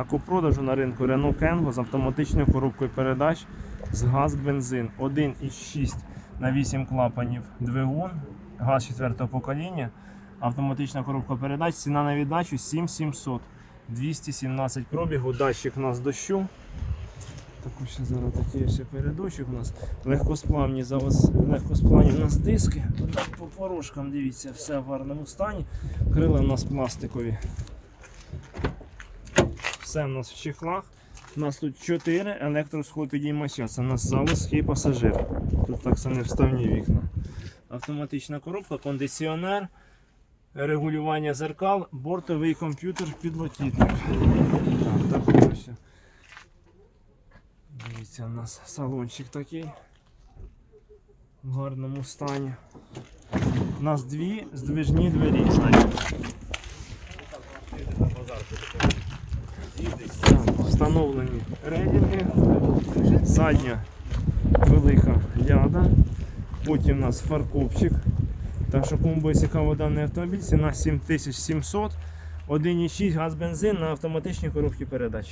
Так, у продажу на ринку Renault Kengo з автоматичною коробкою передач з газ-бензин 1,6 на 8 клапанів двигун, газ 4 покоління, автоматична коробка передач, ціна на віддачу 7700, 217 пробігу, датчик у нас дощу. Також зараз такий ось передочок у нас. Легкосплавні завоз, легкосплавні у нас диски. По порожкам, дивіться, все в гарному стані. Крила у нас пластикові. Все у нас в чехлах. У нас тут 4 електросхопідіймача. Це у нас завоз і пасажир. Тут так само вставні вікна. Автоматична коробка, кондиціонер, регулювання зеркал, бортовий комп'ютер, підлокітник. Так, так ось. Дивіться, у нас салончик такий в гарному стані. У нас дві здвижні двері. задні. Так, Встановлені рейдинги, задня велика ляда, потім у нас фаркопчик. Так що кому буде цікаво даний автомобіль, ціна 7700, 1,6 газ бензин на автоматичній коробці передач.